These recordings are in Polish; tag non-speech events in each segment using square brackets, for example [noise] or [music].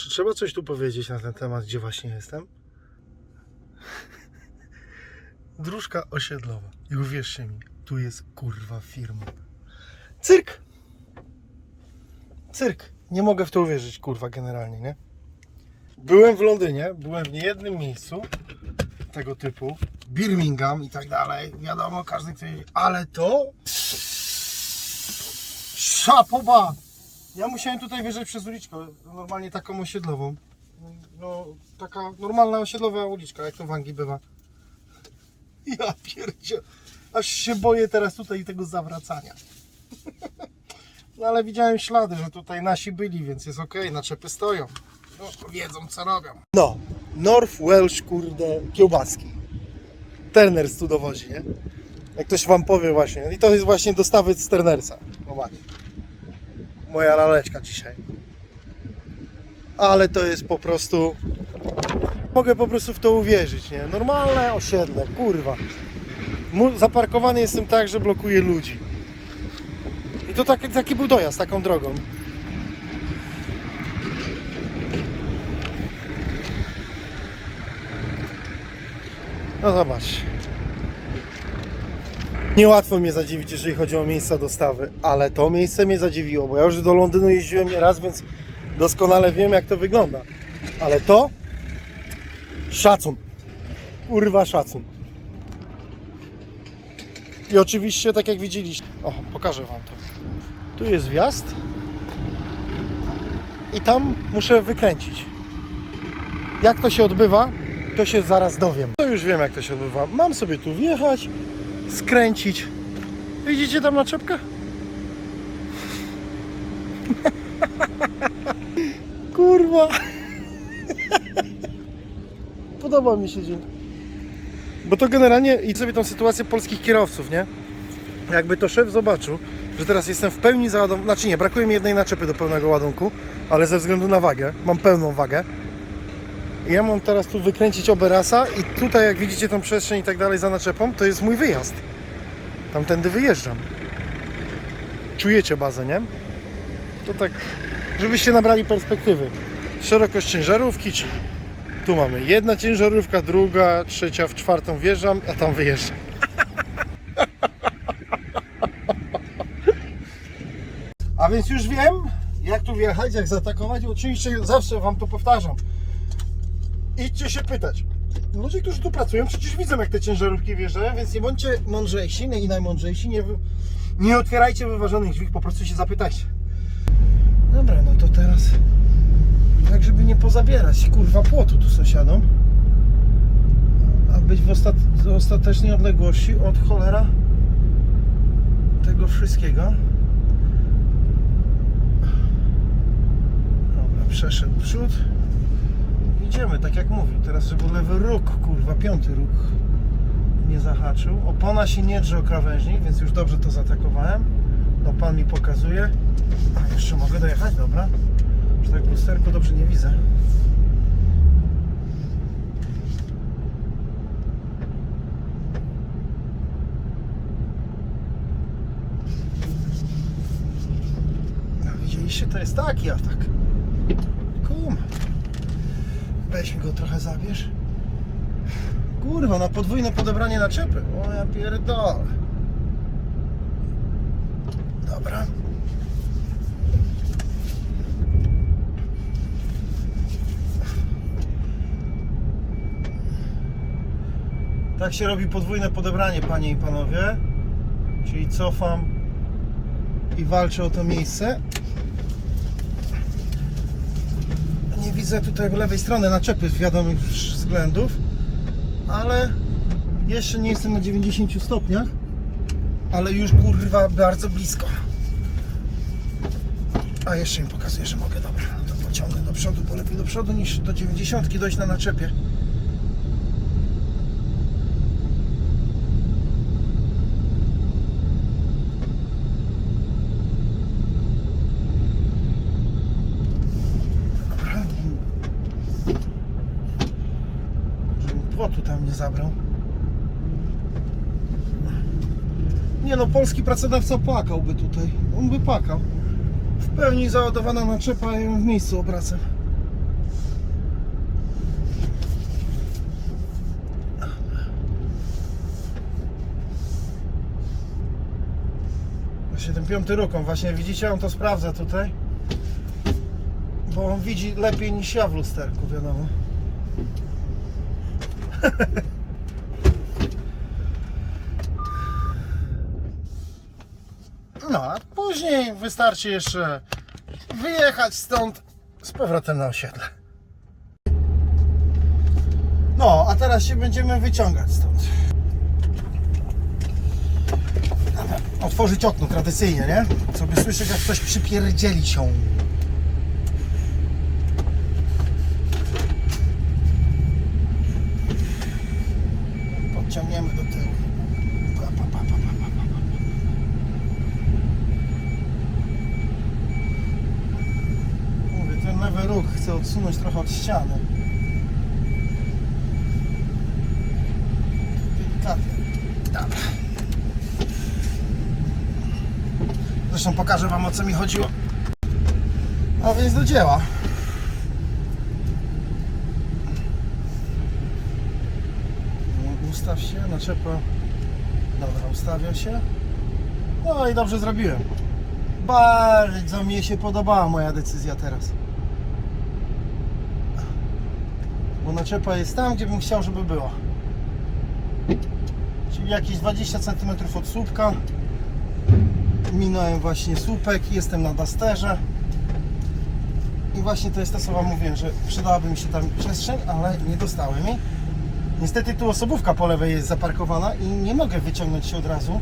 Czy trzeba coś tu powiedzieć na ten temat, gdzie właśnie jestem? Dróżka osiedlowa. I uwierzcie mi, tu jest kurwa firma. Cyrk! Cyrk. Nie mogę w to uwierzyć, kurwa, generalnie, nie? Byłem w Londynie, byłem w niejednym miejscu tego typu. Birmingham i tak dalej. Wiadomo, każdy chce. Ale to... Szapoba! Ja musiałem tutaj wjeżdżać przez uliczkę, normalnie taką osiedlową. No, taka normalna osiedlowa uliczka, jak to w Anglii bywa. [laughs] Ja pierdzie, aż się boję teraz tutaj tego zawracania. [laughs] No ale widziałem ślady, że tutaj nasi byli, więc jest ok, naczepy stoją. No, wiedzą co robią. No, North Welsh, kurde, kiełbaski. Terners tu dowodzi, nie? Jak ktoś wam powie właśnie. I to jest właśnie dostawy z Ternersa. Zobaczcie moja laleczka dzisiaj. Ale to jest po prostu. Mogę po prostu w to uwierzyć, nie? Normalne osiedle, kurwa. Zaparkowany jestem tak, że blokuje ludzi. I to taki, taki był dojazd taką drogą. No zobacz. Niełatwo mnie zadziwić, jeżeli chodzi o miejsca dostawy, ale to miejsce mnie zadziwiło, bo ja już do Londynu jeździłem raz, więc doskonale wiem, jak to wygląda. Ale to szacun. Kurwa szacun. I oczywiście, tak jak widzieliście, o, pokażę Wam to. Tu jest wjazd i tam muszę wykręcić. Jak to się odbywa, to się zaraz dowiem. To już wiem, jak to się odbywa. Mam sobie tu wjechać, skręcić. Widzicie tam naczepkę? [laughs] Kurwa. [laughs] Podoba mi się dzień. Bo to generalnie i sobie tą sytuację polskich kierowców, nie? Jakby to szef zobaczył, że teraz jestem w pełni załadowany, znaczy nie, brakuje mi jednej naczepy do pełnego ładunku, ale ze względu na wagę, mam pełną wagę. Ja mam teraz tu wykręcić oberasa i tutaj jak widzicie tą przestrzeń i tak dalej za naczepą, to jest mój wyjazd. Tamtędy wyjeżdżam. Czujecie bazę, nie? To tak, żebyście nabrali perspektywy. Szerokość ciężarówki, czyli tu mamy jedna ciężarówka, druga, trzecia, w czwartą wjeżdżam, a tam wyjeżdżam. [laughs] A więc już wiem, jak tu wjechać, jak zaatakować. Oczywiście zawsze Wam to powtarzam. Idźcie się pytać. Ludzie, którzy tu pracują, przecież widzą, jak te ciężarówki wjeżdżają, więc nie bądźcie mądrzejsi i najmądrzejsi. Nie, nie otwierajcie wyważonych drzwi, po prostu się zapytajcie. Dobra, no to teraz tak, żeby nie pozabierać kurwa płotu tu sąsiadom, a być w ostat w ostatecznej odległości od cholera tego wszystkiego. Dobra, przeszedł przód. Idziemy, tak jak mówił, teraz żeby lewy róg, kurwa, piąty róg nie zahaczył. Opona się nie drze o krawężnik, więc już dobrze to zaatakowałem. No pan mi pokazuje. A, jeszcze mogę dojechać, dobra. Że tak w lusterku dobrze nie widzę. No, widzieliście, to jest taki atak. Weź go trochę zabierz. Kurwa, na podwójne podebranie naczepy. O ja pierdolę. Dobra. Tak się robi podwójne podebranie, panie i panowie. Czyli cofam i walczę o to miejsce. Nie widzę tutaj w lewej strony naczepy z wiadomych względów, ale jeszcze nie jestem na 90 stopniach, ale już kurwa bardzo blisko. A jeszcze mi pokazuje, że mogę, dobra, no to pociągnę do przodu, bo lepiej do przodu niż do 90 dojść na naczepie. mnie zabrał. Nie no, polski pracodawca płakałby tutaj. On by płakał. W pełni załadowana naczepa ją w miejscu obracam. No, Ten piąty ruką właśnie widzicie, on to sprawdza tutaj. Bo on widzi lepiej niż ja w lusterku, wiadomo. No, a później wystarczy jeszcze wyjechać stąd z powrotem na osiedle. No, a teraz się będziemy wyciągać stąd. Otworzyć okno tradycyjnie, nie? Sobie słyszę, jak ktoś przypierdzieli się. Podciągniemy do tyłu. Pa, pa, pa, pa, pa, pa. Mówię, ten lewy róg chcę odsunąć trochę od ściany. Delikatnie. Dobra. Zresztą pokażę Wam o co mi chodziło. A więc do dzieła. No, Ustaw się, naczepa. Dobra, ustawia się. No i dobrze zrobiłem. Bardzo mi się podobała moja decyzja teraz. Bo naczepa jest tam, gdzie bym chciał, żeby była. Czyli jakieś 20 cm od słupka. Minąłem właśnie słupek, jestem na Dusterze. I właśnie to jest to, co Wam mówiłem, że przydałaby mi się tam przestrzeń, ale nie dostałem jej. Niestety tu osobówka po lewej jest zaparkowana i nie mogę wyciągnąć się od razu.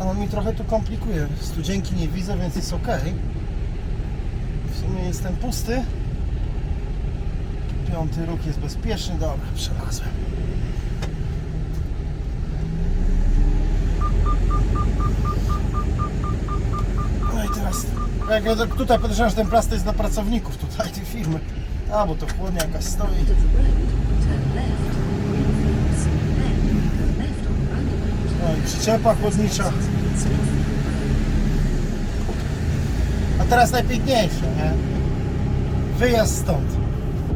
A on mi trochę tu komplikuje. Studzienki nie widzę, więc jest ok. W sumie jestem pusty. Piąty róg jest bezpieczny. Dobra, przelazłem. No i teraz, jak ja tutaj podejrzewam, że ten plast jest dla pracowników tutaj tej firmy. A, bo to chłodnia jakaś stoi. Przyczepa chłodnicza. A teraz najpiękniejsze, nie? Wyjazd stąd,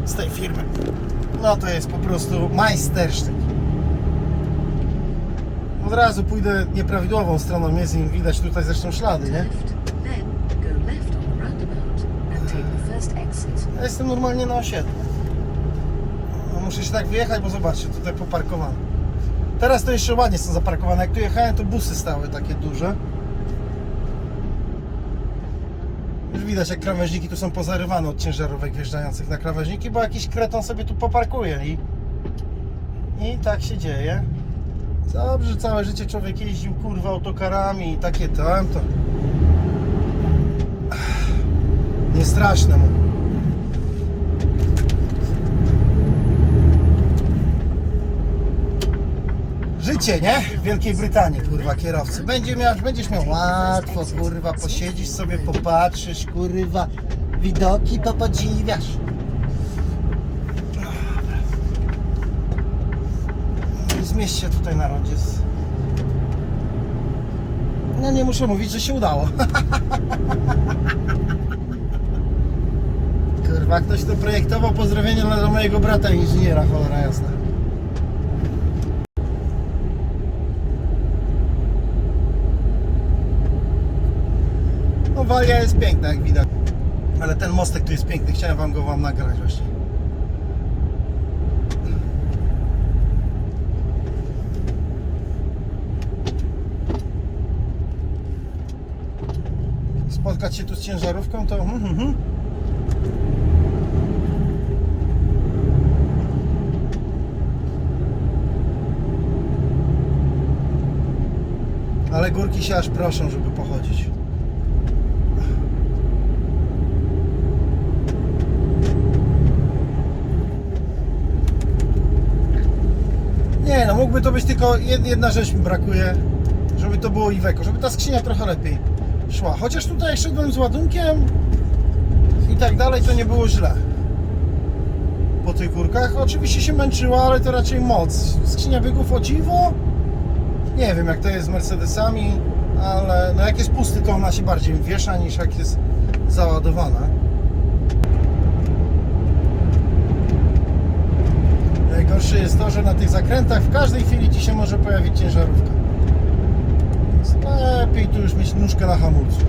z tej firmy. No to jest po prostu majstersztyk. Od razu pójdę nieprawidłową stroną, jest im widać tutaj zresztą ślady, nie? Ja jestem normalnie na osiedlu. No, muszę się tak wyjechać, bo zobaczcie, tutaj poparkowane. Teraz to jeszcze ładnie są zaparkowane. Jak tu jechałem, to busy stały takie duże. Już widać, jak krawężniki tu są pozarywane od ciężarówek wjeżdżających na krawężniki, bo jakiś kreton sobie tu poparkuje i, i tak się dzieje. Dobrze, całe życie człowiek jeździł kurwa autokarami i takie tam, to nie straszne mu. Życie, nie? W Wielkiej Brytanii, kurwa, kierowcy. Będzie miał, będziesz miał łatwo, kurwa, posiedzisz sobie, popatrzysz, kurwa, widoki popodziwiasz. Zmieść się tutaj na rondzie. z- No nie muszę mówić, że się udało. [laughs] Kurwa, ktoś to projektował, pozdrowienia dla mojego brata inżyniera, cholera jasna. No walia jest piękna, jak widać. Ale ten mostek tu jest piękny, chciałem wam go wam nagrać właśnie. Spotkać się tu z ciężarówką to... mhm, mhm. Ale górki się aż proszą, żeby pochodzić. No, mógłby to być tylko jed- jedna rzecz mi brakuje, żeby to było Iveco, żeby ta skrzynia trochę lepiej szła. Chociaż tutaj szedłem z ładunkiem i tak dalej, to nie było źle. Po tych górkach oczywiście się męczyła, ale to raczej moc. Skrzynia biegów o dziwo. Nie wiem jak to jest z Mercedesami, ale no jak jest pusty, to ona się bardziej wiesza niż jak jest załadowana. Najgorsze jest to, że na tych zakrętach w każdej chwili Ci się może pojawić ciężarówka. Więc lepiej tu już mieć nóżkę na hamulcu.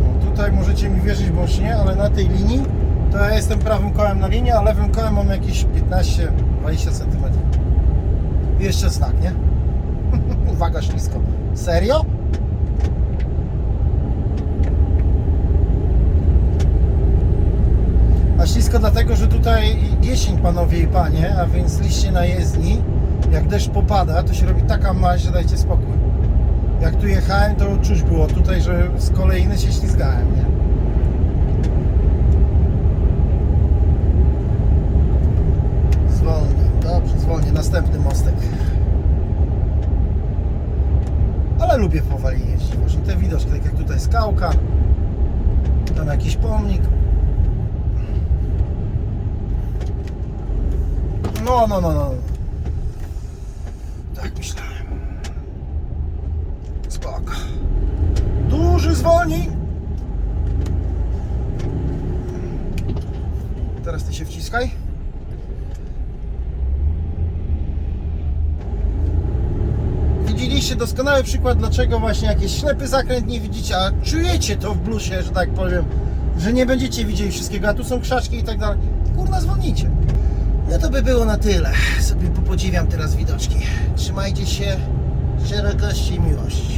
No, tutaj możecie mi wierzyć bądź nie, ale na tej linii to ja jestem prawym kołem na linii, a lewym kołem mam jakieś 15-20 cm. Jeszcze znak, nie? [laughs] Uwaga, ślisko. Serio? Dlatego, że tutaj jesień, panowie i panie, a więc liście na jezdni, jak deszcz popada, to się robi taka maź, że dajcie spokój. Jak tu jechałem, to czuć było tutaj, że z kolejny się ślizgałem, nie? Zwolnię, dobrze, zwolnię, następny mostek. Ale lubię powoli jeździć, właśnie te widoczki, tak jak tutaj skałka, tam jakiś pomnik. No, no, no, no. Tak myślałem. Spoko. Duży zwolnij. Teraz ty się wciskaj. Widzieliście doskonały przykład, dlaczego właśnie jakiś ślepy zakręt nie widzicie, a czujecie to w blusie, że tak powiem, że nie będziecie widzieli wszystkiego, a tu są krzaczki i tak dalej. Kurna, zwolnijcie. No to by było na tyle. Sobie popodziwiam teraz widoczki. Trzymajcie się. Szerokości i miłości.